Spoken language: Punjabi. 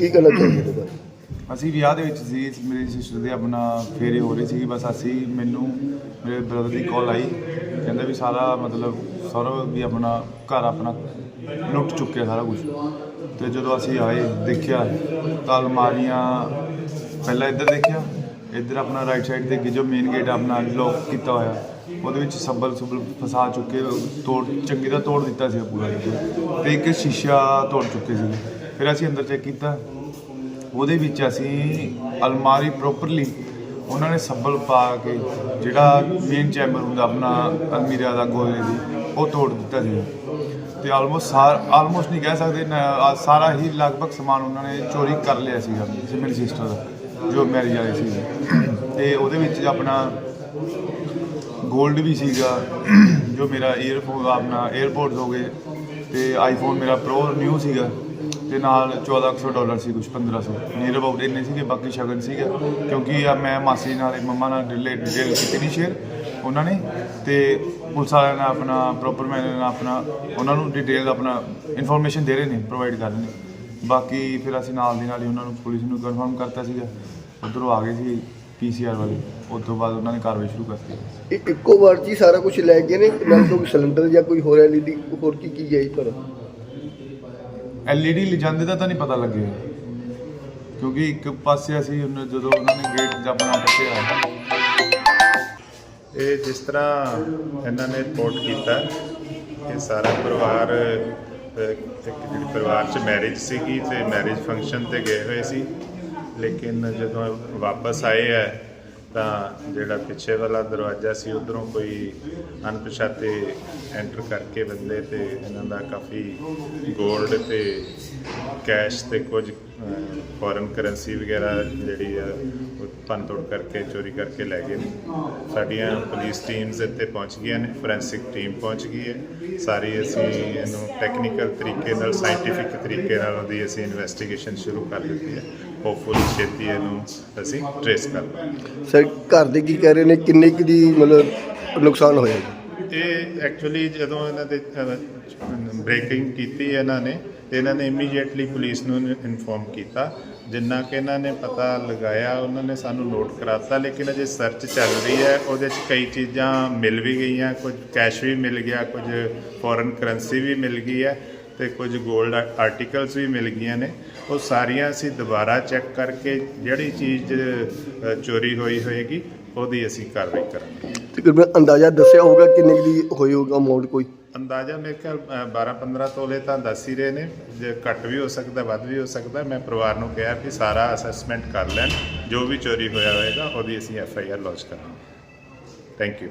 ਕੀ ਕਹਿਣਾ ਚਾਹੁੰਦੇ ਇਹਦੇ ਬਾਰੇ? ਅਸੀਂ ਵਿਆਹ ਦੇ ਵਿੱਚ ਸੀ, ਮੇਰੀ ਸਿਸਟਰ ਦੇ ਆਪਣਾ ਫੇਰੇ ਹੋ ਰਹੇ ਸੀ, ਬਸ ਅਸੀਂ, ਮੈਨੂੰ, ਮੇਰੇ ਬ੍ਰਦਰ ਦੀ ਕਾਲ ਆਈ। ਕਹਿੰਦਾ ਵੀ ਸਾਰਾ ਮਤਲਬ ਸੌਰਵ ਵੀ ਆਪਣਾ ਘਰ ਆਪਣਾ ਲੁੱਟ ਚੁੱਕਿਆ ਸਾਰਾ ਕੁਝ ਤੇ ਜਦੋਂ ਅਸੀਂ ਆਏ, ਦੇਖਿਆ ਤਾਂ ਅਲਮਾਰੀਆਂ ਪਹਿਲਾਂ ਇੱਧਰ ਦੇਖਿਆ, ਇੱਧਰ ਆਪਣਾ ਰਾਈਟ ਸਾਈਡ ਤੇ ਅੱਗੇ ਜੋ ਮੇਨ ਗੇਟ ਆਪਣਾ ਲੌਕ ਕੀਤਾ ਹੋਇਆ। ਉਹਦੇ ਵਿੱਚ ਸੱਬਲ ਸੁਬਲ ਫਸਾ ਚੁੱਕੇ, ਤੋੜ, ਚੰਗੀ ਦਾ ਤੋੜ ਦਿੱਤਾ ਸੀ ਪੂਰਾ। ਜੀ। ਤੇ ਇੱਕ ਸ਼ੀਸ਼ਾ ਤੋੜ ਚੁੱਕੇ ਸੀ। ਫਿਰ ਅਸੀਂ ਅੰਦਰ ਚੈੱਕ ਕੀਤਾ। ਉਹਦੇ ਵਿੱਚ ਅਸੀਂ ਅਲਮਾਰੀ ਪ੍ਰੋਪਰਲੀ ਉਹਨਾਂ ਨੇ ਸੱਬਲ ਪਾ ਕੇ ਜਿਹੜਾ ਮੇਨ ਚੈਂਬਰ ਹੁੰਦਾ ਆਪਣਾ ਅਲਮੀਰਾ ਦਾ ਗੋਦਰੇ ਦੀ, ਉਹ ਤੋੜ ਦਿੱਤਾ ਜੀ ਤੇ ਆਲਮੋਸਟ ਆਲਮੋਸਟ ਨਹੀਂ ਕਹਿ ਸਕਦੇ ਸਾਰਾ ਹੀ ਲਗਭਗ ਸਮਾਨ ਉਹਨਾਂ ਨੇ ਚੋਰੀ ਕਰ ਲਿਆ ਸੀਗਾ, ਜਿਵੇਂ ਸਿਸਟਰ ਦਾ ਜੋ ਮੈਰਿਜ ਵਾਲੇ ਸੀ। ਤੇ ਉਹਦੇ ਵਿੱਚ ਆਪਣਾ ਗੋਲਡ ਵੀ ਸੀਗਾ, ਜੋ ਮੇਰਾ 에ਅਰਫੋਨ ਆਪਣਾ 에ਅਰਪੋਰਟਸ ਹੋ ਗਏ, ਤੇ ਆਈਫੋਨ ਮੇਰਾ ਪ੍ਰੋ ਨਿਊ ਸੀਗਾ। ਤੇ ਨਾਲ 1400 ਡਾਲਰ ਸੀ ਕੁਝ 1500 ਨੀਅਰ ਅਬਾਊਟ ਇੰਨੇ ਸੀਗੇ, ਬਾਕੀ ਸ਼ਗਨ ਸੀਗਾ। ਕਿਉਂਕਿ ਆ ਮੈਂ ਮਾਸੀ ਨਾਲ, ਮੰਮਾ ਨਾਲ ਡਿਲੇ ਡਿਟੇਲ ਕੀਤੀ ਨਹੀਂ ਸ਼ੇਅਰ ਉਹਨਾਂ ਨੇ। ਤੇ ਪੁਲਿਸ ਵਾਲਿਆਂ ਨੇ ਆਪਣਾ, ਪ੍ਰੋਪਰ ਮੈਨਰ ਨਾਲ ਆਪਣਾ, ਉਹਨਾਂ ਨੂੰ ਡਿਟੇਲ ਆਪਣਾ ਇਨਫੋਰਮੇਸ਼ਨ ਦੇ ਰਹੇ ਨੇ ਪ੍ਰੋਵਾਈਡ ਕਰ ਰਹੇ ਨੇ। ਬਾਕੀ ਫਿਰ ਅਸੀਂ ਨਾਲ ਦੀ ਨਾਲ ਹੀ ਉਹਨਾਂ ਨੂੰ ਪੁਲਿਸ ਨੂੰ ਕਨਫਰਮ ਕਰਤਾ ਸੀਗਾ। ਉੱਧਰੋਂ ਆ ਗਏ ਸੀ ਪੀਸੀਆਰ ਵਾਲੇ। ਉਸ ਤੋਂ ਬਾਅਦ ਉਹਨਾਂ ਨੇ ਕਾਰਵਾਈ ਸ਼ੁਰੂ ਕਰਤੀ ਇਹ ਇੱਕੋ ਵਾਰ ਜੀ ਸਾਰਾ ਕੁਝ ਲੈ ਗਏ ਨੇ, ਨਾਲ ਕੋਈ ਸਿਲੰਡਰ ਜਾਂ ਕੋਈ ਹੋਰ ਐਲਈਡੀ ਹੋਰ ਕੀ ਕੀ ਹੈ ਜੀ ਪਰ ਐਲਈਡੀ ਲਿਜਾਂਦੇ ਦਾ ਤਾਂ ਨਹੀਂ ਪਤਾ ਲੱਗਿਆ। ਕਿਉਂਕਿ ਇੱਕ ਪਾਸੇ ਅਸੀਂ ਉਹਨੇ ਜਦੋਂ ਉਹਨਾਂ ਨੇ ਗੇਟ ਆਪਣਾ ਟੱਕਿਆ ਇਹ ਜਿਸ ਤਰ੍ਹਾਂ ਇਹਨਾਂ ਨੇ ਰਿਪੋਰਟ ਕੀਤਾ ਕਿ ਸਾਰਾ ਪਰਿਵਾਰ, ਇੱਕ ਜਿਹੜੀ ਪਰਿਵਾਰ 'ਚ ਮੈਰਿਜ ਸੀਗੀ ਤੇ ਮੈਰਿਜ ਫੰਕਸ਼ਨ ਤੇ ਗਏ ਹੋਏ ਸੀ। ਲੇਕਿਨ ਜਦੋਂ ਵਾਪਸ ਆਏ ਹੈ ਤਾਂ ਜਿਹੜਾ ਪਿੱਛੇ ਵਾਲਾ ਦਰਵਾਜ਼ਾ ਸੀ, ਉਧਰੋਂ ਕੋਈ ਅਣਪਛਾਤੇ ਐਂਟਰ ਕਰਕੇ ਬੰਦੇ ਤੇ ਇਹਨਾਂ ਦਾ ਕਾਫੀ 골ਡ ਤੇ ਕੈਸ਼ ਤੇ ਕੁਝ ਫੋਰਨ ਕਰੰਸੀ ਵਗੈਰਾ ਜਿਹੜੀ ਆ ਭੰਨਤੋੜ ਕਰਕੇ ਚੋਰੀ ਕਰਕੇ ਲੈ ਗਏ। ਨੇ ਸਾਡੀਆਂ ਪੁਲਿਸ ਟੀਮਸ ਇੱਥੇ ਪਹੁੰਚ ਗਈਆਂ ਨੇ ਫੋਰੈਂਸਿਕ ਟੀਮ ਪਹੁੰਚ ਗਈ ਹੈ। ਸਾਰੀ ਅਸੀਂ ਇਹਨੂੰ ਟੈਕਨੀਕਲ ਤਰੀਕੇ ਨਾਲ ਸਾਇੰਟੀਫਿਕ ਤਰੀਕੇ ਨਾਲ ਉਹਦੀ ਅਸੀਂ ਇਨਵੈਸਟੀਗੇਸ਼ਨ ਸ਼ੁਰੂ ਕਰ ਦਿੱਤੀ ਹੈ। ਹੋਪਫੁਲੀ ਛੇਤੀ ਇਹਨੂੰ ਅਸੀਂ ਟ੍ਰੇਸ ਕਰ ਲਵਾਂਗੇ ਸਰ ਘਰ ਦੇ ਕੀ ਕਹਿ ਰਹੇ ਨੇ? ਕਿੰਨੇ ਕੁ ਦੀ ਮਤਲਬ ਨੁਕਸਾਨ ਹੋਇਆ? ਇਹ ਐਕਚੁਅਲੀ ਜਦੋਂ ਇਹਨਾਂ ਦੇ ਬ੍ਰੇਕਿੰਗ ਕੀਤੀ ਇਹਨਾਂ ਨੇ ਇਹਨਾਂ ਨੇ ਇਮੀਡੀਏਟਲੀ ਪੁਲਿਸ ਨੂੰ ਇਨਫੋਰਮ ਕੀਤਾ। ਜਿੰਨਾ ਕਿ ਇਹਨਾਂ ਨੇ ਪਤਾ ਲਗਾਇਆ, ਉਹਨਾਂ ਨੇ ਸਾਨੂੰ ਨੋਟ ਕਰਾਤਾ, ਲੇਕਿਨ ਅਜੇ ਸਰਚ ਚੱਲ ਰਹੀ ਹੈ। ਉਹਦੇ 'ਚ ਕਈ ਚੀਜ਼ਾਂ ਮਿਲ ਵੀ ਗਈਆਂ, ਕੁਝ ਕੈਸ਼ ਵੀ ਮਿਲ ਗਿਆ, ਕੁਝ ਫੋਰਨ ਕਰੰਸੀ ਵੀ ਮਿਲ ਗਈ ਹੈ ਤੇ ਕੁਝ 골ਡ ਆਰਟੀਕਲਸ ਵੀ ਮਿਲ ਗਈਆਂ ਨੇ। ਉਹ ਸਾਰੀਆਂ ਅਸੀਂ ਦੁਬਾਰਾ ਚੈੱਕ ਕਰਕੇ ਜਿਹੜੀ ਚੀਜ਼ ਚੋਰੀ ਹੋਈ ਹੋਏਗੀ, ਉਹਦੀ ਅਸੀਂ ਕਾਰਵਾਈ ਕਰਾਂਗੇ। ਤਕਰੀਬਨ ਅੰਦਾਜ਼ਾ ਦੱਸਿਆ ਹੋਊਗਾ ਕਿੰਨੇ ਦੀ ਹੋਈ ਹੋਊਗਾ ਅਮਾਉਂਟ ਕੋਈ? ਅੰਦਾਜ਼ਾ ਮੇਰੇ ਖਿਆਲ 12-15 ਤੋਲੇ ਤਾਂ ਦੱਸ ਹੀ ਰਹੇ ਨੇ। ਜੇ ਘੱਟ ਵੀ ਹੋ ਸਕਦਾ, ਵੱਧ ਵੀ ਹੋ ਸਕਦਾ, ਮੈਂ ਪਰਿਵਾਰ ਨੂੰ ਕਿਹਾ ਕਿ ਸਾਰਾ ਅਸੈਸਮੈਂਟ ਕਰ ਲੈਣ, ਜੋ ਵੀ ਚੋਰੀ ਹੋਇਆ ਹੋਏਗਾ, ਉਹਦੀ ਅਸੀਂ ਐਫ ਆਈ ਆਰ ਲੌਂਚ ਕਰਾਂਗੇ। Thank you